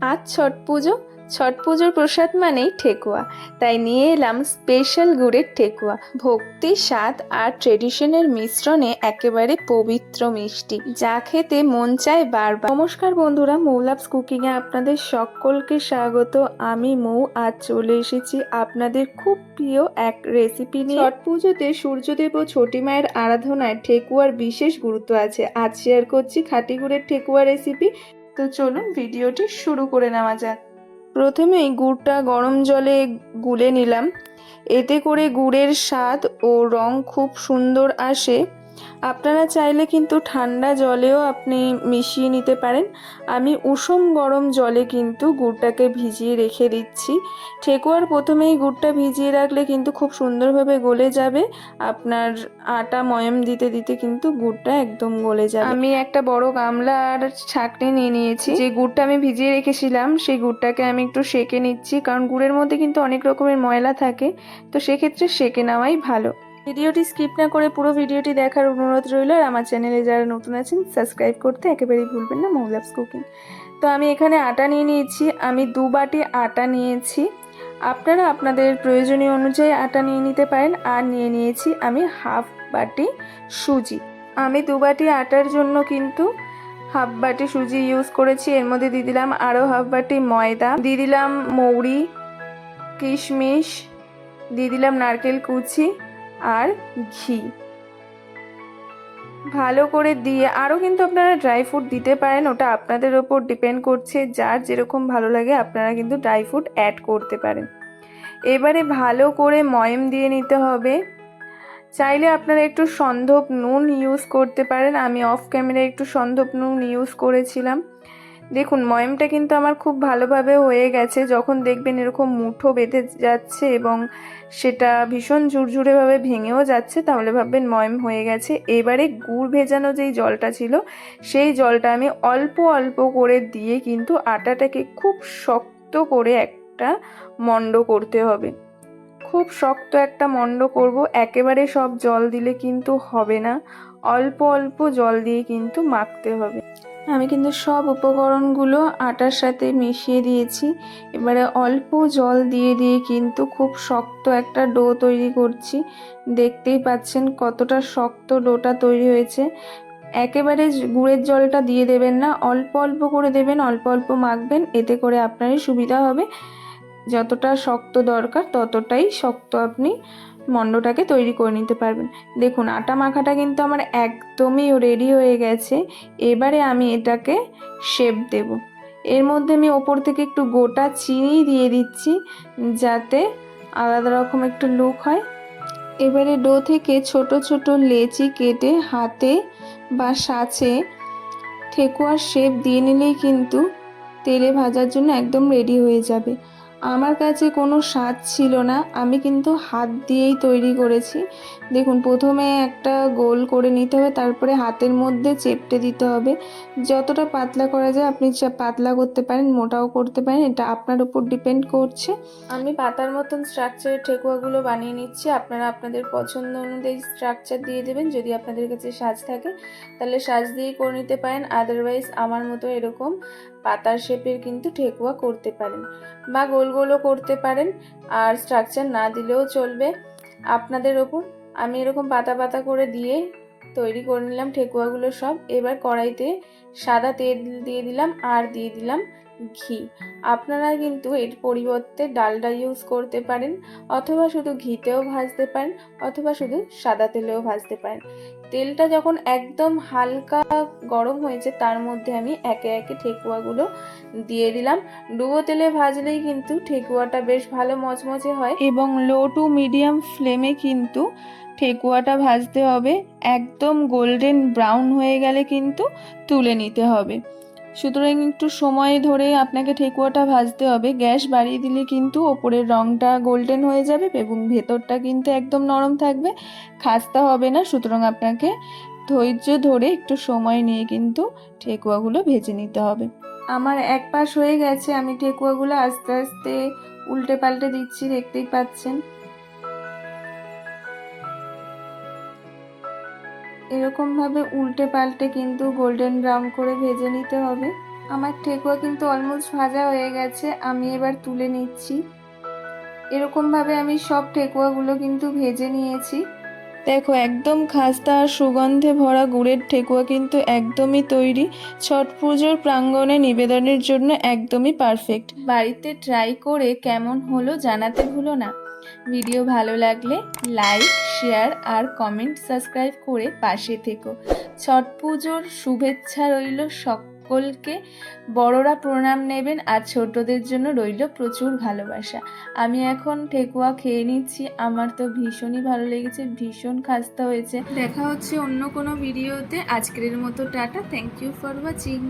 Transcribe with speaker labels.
Speaker 1: আজ ছট পুজো। ছট পুজোর প্রসাদ মানেই ঠেকুয়া। তাই নিয়ে এলাম স্পেশাল গুড়ের ঠেকুয়া। ভক্তি, স্বাদ আর ট্রেডিশনের মিশ্রণে একেবারে পবিত্র মিষ্টি। যা খেতে মন চায় বারবার। নমস্কার বন্ধুরা মৌলাভস কুকিংয়ে আপনাদের সকলকে স্বাগত। আমি মৌ, আজ চলে এসেছি আপনাদের খুব প্রিয় এক রেসিপি নিয়ে। ছট পুজোতে সূর্যদেব ও ছোটি মায়ের আরাধনায় ঠেকুয়ার বিশেষ গুরুত্ব আছে। আজ শেয়ার করছি খাটি গুড়ের ঠেকুয়া রেসিপি তো চলুন ভিডিওটি শুরু করে নেওয়া যাক। প্রথমেই গুড়টা গরম জলে গুলে নিলাম। এতে করে গুড়ের স্বাদ ও রং খুব সুন্দর আসে। আপনারা চাইলে কিন্তু ঠান্ডা জলেও আপনি মিশিয়ে নিতে পারেন। আমি উষম গরম জলে কিন্তু গুড়টাকে ভিজিয়ে রেখে দিচ্ছি। ঠেকুয়ার প্রথমেই গুড়টা ভিজিয়ে রাখলে কিন্তু খুব সুন্দরভাবে গলে যাবে। আপনার আটা ময়ম দিতে দিতে কিন্তু গুড়টা একদম গলে যাবে। আমি একটা বড় গামলা আর ছাঁকনি নিয়ে নিয়েছি। যে গুড়টা আমি ভিজিয়ে রেখেছিলাম, সেই গুড়টাকে আমি একটু সেকে নিচ্ছি। কারণ গুড়ের মধ্যে কিন্তু অনেক রকমের ময়লা থাকে। তো সেক্ষেত্রে সেকে নেওয়াই ভালো। ভিডিওটি স্কিপ না করে পুরো ভিডিওটি দেখার অনুরোধ রইল আর আমার চ্যানেলে যারা নতুন আছেন সাবস্ক্রাইব করতে একেবারেই ভুলবেন না মৌলাভস কুকিং তো আমি এখানে আটা নিয়ে নিয়েছি, আমি দু বাটি আটা নিয়েছি। আপনারা আপনাদের প্রয়োজনীয় অনুযায়ী আটা নিয়ে নিতে পারেন, আর নিয়ে নিয়েছি আমি হাফ বাটি সুজি। আমি দু বাটি আটার জন্য কিন্তু হাফ বাটি সুজি ইউজ করেছি, এর মধ্যে দিয়ে দিলাম আরও হাফ বাটি ময়দা, দিয়ে দিলাম মৌরি, কিশমিশ, দিয়ে দিলাম নারকেল কুচি আর ঘি। ভালো করে দিয়ে আরও কিন্তু আপনারা ড্রাই ফ্রুট দিতে পারেন, ওটা আপনাদের ওপর ডিপেন্ড করছে, যার যেরকম ভালো লাগে আপনারা কিন্তু ড্রাই ফ্রুট অ্যাড করতে পারেন। এবারে ভালো করে ময়ম দিয়ে নিতে হবে। চাইলে আপনারা একটু সন্ধব নুন ইউজ করতে পারেন, আমি অফ ক্যামেরায় একটু সন্ধব নুন ইউজ করেছিলাম। দেখুন, ময়মটা কিন্তু আমার খুব ভালোভাবে হয়ে গেছে। যখন দেখবেন এরকম মুঠো বেঁধে যাচ্ছে এবং সেটা ভীষণ ঝুরঝুরেভাবে ভেঙেও যাচ্ছে, তাহলে ভাববেন ময়ম হয়ে গেছে। এবারে গুড় ভেজানো যেই জলটা ছিল, সেই জলটা আমি অল্প অল্প করে দিয়ে কিন্তু আটাটাকে খুব শক্ত করে একটা মণ্ড করতে হবে। খুব শক্ত একটা মণ্ড করব, একেবারে সব জল দিলে কিন্তু হবে না। অল্প অল্প জল দিয়ে কিন্তু মাখতে হবে। আমি কিন্তু সব উপকরণগুলো আটার সাথে মিশিয়ে দিয়েছি। এবারে অল্প জল দিয়ে দিয়ে কিন্তু খুব শক্ত একটা ডো তৈরি করছি। দেখতেই পাচ্ছেন কতটা শক্ত ডোটা তৈরি হয়েছে। একেবারে গুড়ের জলটা দিয়ে দেবেন না, অল্প অল্প করে দেবেন, অল্প অল্প মাখবেন, এতে করে আপনারই সুবিধা হবে। যতটা শক্ত দরকার ততটাই শক্ত আপনি মণ্ডটাকে তৈরি করে নিতে পারবেন। দেখুন, আটা মাখাটা কিন্তু আমার একদমই রেডি হয়ে গেছে। এবারে আমি এটাকে শেপ দেব। এর মধ্যে আমি ওপর থেকে একটু গোটা চিনি দিয়ে দিচ্ছি, যাতে আলাদা রকম একটু লুক হয়। এবারে ডো থেকে ছোট ছোট লেচি কেটে হাতে বা সাঁচে ঠেকুয়ার শেপ দিয়ে নিলেই কিন্তু তেলে ভাজার জন্য একদম রেডি হয়ে যাবে। আমার কাছে কোনো স্বাদ ছিল না। আমি কিন্তু হাত দিয়েই তৈরি করেছি। দেখুন, প্রথমে একটা গোল করে নিতে হবে, তারপরে হাতের মধ্যে চেপটে দিতে হবে। যতটা পাতলা করা যায়, আপনি পাতলা করতে পারেন, মোটাও করতে পারেন, এটা আপনার উপর ডিপেন্ড করছে। আমি পাতার মতন স্ট্রাকচারের ঠেকুয়াগুলো বানিয়ে নিচ্ছি। আপনারা আপনাদের পছন্দ অনুযায়ী স্ট্রাকচার দিয়ে দেবেন। যদি আপনাদের কাছে সাজ থাকে, তাহলে সাজ দিয়েই করে নিতে পারেন। আদারওয়াইজ আমার মতো এরকম পাতার শেপের কিন্তু ঠেকুয়া করতে পারেন বা গোল গোলও করতে পারেন আর স্ট্রাকচার না দিলেও চলবে। আপনাদের ওপর আমি এরকম পাতা পাতা করে দিয়ে তৈরি করে নিলাম ঠেকুয়াগুলো সব। এবার কড়াইতে সাদা তেল দিয়ে দিলাম, আর দিয়ে দিলাম ঘি। আপনারা কিন্তু এর পরিবর্তে ডালডা ইউজ করতে পারেন, অথবা শুধু ঘিতেও ভাজতে পারেন, অথবা শুধু সাদা তেলেও ভাজতে পারেন। তেলটা যখন একদম হালকা গরম হয়েছে, তার মধ্যে আমি একে একে ঠেকুয়াগুলো দিয়ে দিলাম। ডুবো তেলে ভাজলেই কিন্তু ঠেকুয়াটা বেশ ভালো মচমচে হয় এবং লো টু মিডিয়াম ফ্লেমে কিন্তু ঠেকুয়াটা ভাজতে হবে। একদম গোল্ডেন ব্রাউন হয়ে গেলে কিন্তু তুলে নিতে হবে। সুতরাং একটু সময় ধরে আপনাকে ঠেকুয়াটা ভাজতে হবে। গ্যাস বাড়িয়ে দিলে কিন্তু ওপরের রঙটা গোল্ডেন হয়ে যাবে এবং ভেতরটা কিন্তু একদম নরম থাকবে। খাস্তা হবে না, সুতরাং আপনাকে ধৈর্য ধরে একটু সময় নিয়ে কিন্তু ঠেকুয়াগুলো ভেজে নিতে হবে। আমার এক পাশ হয়ে গেছে, আমি ঠেকুয়াগুলো আস্তে আস্তে উল্টে পাল্টে দিচ্ছি, দেখতেই পাচ্ছেন। এরকমভাবে উল্টে পাল্টে কিন্তু গোল্ডেন ব্রাউন করে ভেজে নিতে হবে। আমার ঠেকুয়া কিন্তু অলমোস্ট ভাজা হয়ে গেছে, আমি এবার তুলে নিচ্ছি। এরকমভাবে আমি সব ঠেকুয়াগুলো কিন্তু ভেজে নিয়েছি। দেখো, একদম খাস্তা আর সুগন্ধে ভরা গুড়ের ঠেকুয়া কিন্তু একদমই তৈরি। ছট পুজোর প্রাঙ্গণে নিবেদনের জন্য একদমই পারফেক্ট বাড়িতে ট্রাই করে কেমন হলো জানাতে ভুলো না। ভিডিও ভালো লাগলে লাইক, শেয়ার আর কমেন্ট সাবস্ক্রাইব করে পাশে থেকো। ছট পুজোর শুভেচ্ছা রইল সকলকে। বড়রা প্রণাম নেবেন আর ছোটদের জন্য রইল প্রচুর ভালোবাসা। আমি এখন ঠেকুয়া খেয়ে নিচ্ছি। আমার তো ভীষণই ভালো লেগেছে, ভীষণ খাস্তা হয়েছে। দেখা হচ্ছে অন্য কোনো ভিডিওতে। আজকের মতো tata. Thank you for watching